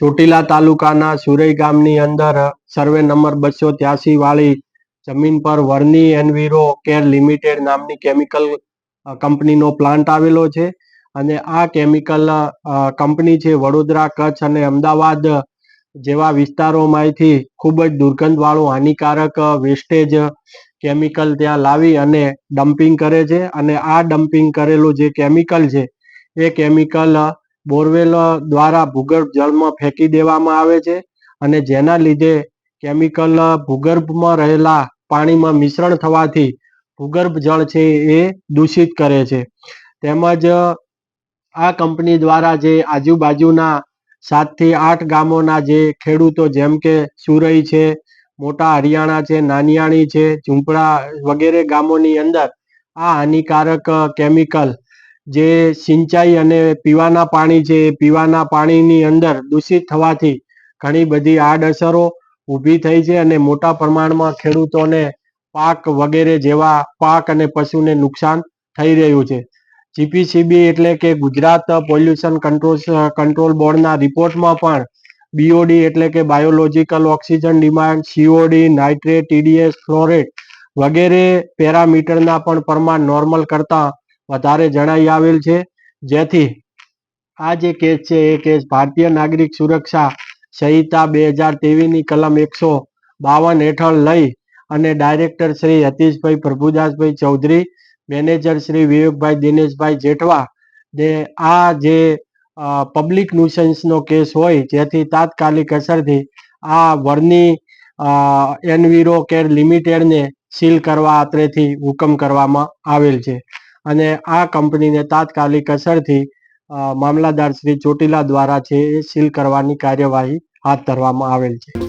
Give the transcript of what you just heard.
ચોટીલા તાલુકાના સુરઈ ગામની અંદર સર્વે નંબર બસો ત્યાસી વાળી જમીન પર વર્ની એનવીરો કેર લિમિટેડ નામની કેમિકલ કંપનીનો પ્લાન્ટ આવેલો છે. અને આ કેમિકલ કંપની છે વડોદરા, કચ્છ અને અમદાવાદ જેવા વિસ્તારોમાંથી ખૂબ જ દુર્ગંધવાળું હાનિકારક વેસ્ટેજ કેમિકલ ત્યાં લાવી અને ડમ્પિંગ કરે છે. અને આ ડમ્પિંગ કરેલું જે કેમિકલ છે, એ કેમિકલ બોરવેલ દ્વારા ભૂગર્ભ જળમાં ફેંકી દેવામાં આવે છે અને જેના લીધે કેમિકલ ભૂગર્ભમાં રહેલા પાણીમાં મિશ્રણ થવાથી ભૂગર્ભ જળ છે એ દૂષિત કરે છે. તેમજ આ કંપની દ્વારા જે આજુબાજુના સાતથી આઠ ગામોના જે ખેડૂતો જેમ કે સુરઈ છે, મોટા હરિયાણા છે, નાનિયાણી છે, ઝુંપડા વગેરે ગામોની અંદર આ હાનિકારક કેમિકલ જે સિંચાઈ અને પીવાના પાણી છે, એ પીવાના પાણીની અંદર દૂષિત થવાથી ઘણી બધી આડઅસરો ઊભી થઈ છે અને મોટા પ્રમાણમાં ખેડૂતોને પાક વગેરે જેવા પાક અને પશુને નુકસાન થઈ રહ્યું છે. જીપીસીબી એટલે કે ગુજરાત પોલ્યુશન કંટ્રોલ કંટ્રોલ બોર્ડના રિપોર્ટમાં પણ બીઓડી એટલે કે biological oxygen demand COD nitrate TDS flow rate વગેરે પેરામીટરના પણ પ્રમાણ નોર્મલ કરતાં વધારે જણાઈ આવેલ છે. જેથી આ જે કેસ છે, એ કેસ ભારતીય નાગરિક સુરક્ષા સંહિતા બે હજાર તેવીસની કલમ એકસો બાવન હેઠળ લઈ અને ડાયરેક્ટર શ્રી હતીશભાઈ પ્રભુદાસભાઈ ચૌધરી, મેનેજર શ્રી વિવેકભાઈ દિનેશભાઈ જેઠવા ને આ જે પબ્લિક ન્યુસન્સનો કેસ હોય, જેથી તાત્કાલિક અસરથી આ વરની એનવીરો કેર લિમિટેડને સીલ કરવા આત્રેથી હુકમ કરવામાં આવેલ છે. અને આ કંપનીને તાત્કાલિક અસરથી મામલતદાર શ્રી ચોટીલા દ્વારા છે એ સીલ કરવાની કાર્યવાહી હાથ ધરવામાં આવેલ છે.